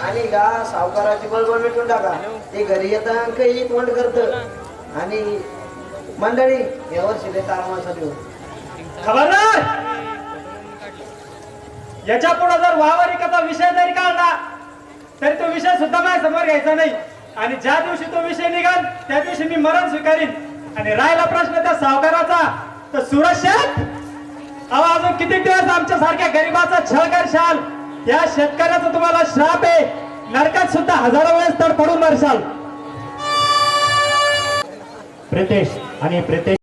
आणि गा सावकाराची बळबळ मिटून टाका ते घरी येतं काही तोंड करत आणि मंडळी यावर शिले खबरदार याच्यापुढे जर वावरिकाचा विषय तरी तरी तो विषय सुद्धा माझ्यासमोर घ्यायचा नाही. आणि ज्या दिवशी तो विषय निघाल त्या दिवशी मी मरण स्वीकारीन. आणि राहिला प्रश्न त्या सावकाराचा तर सुरज अहो अजून किती दिवस आमच्या सारख्या गरीबाचा छळ करशाल? या शेतकऱ्याचा तुम्हाला श्राप आहे. नरकात सुद्धा हजारो वेळेस तर पडून मरशाल. प्रितेश आणि प्रितेश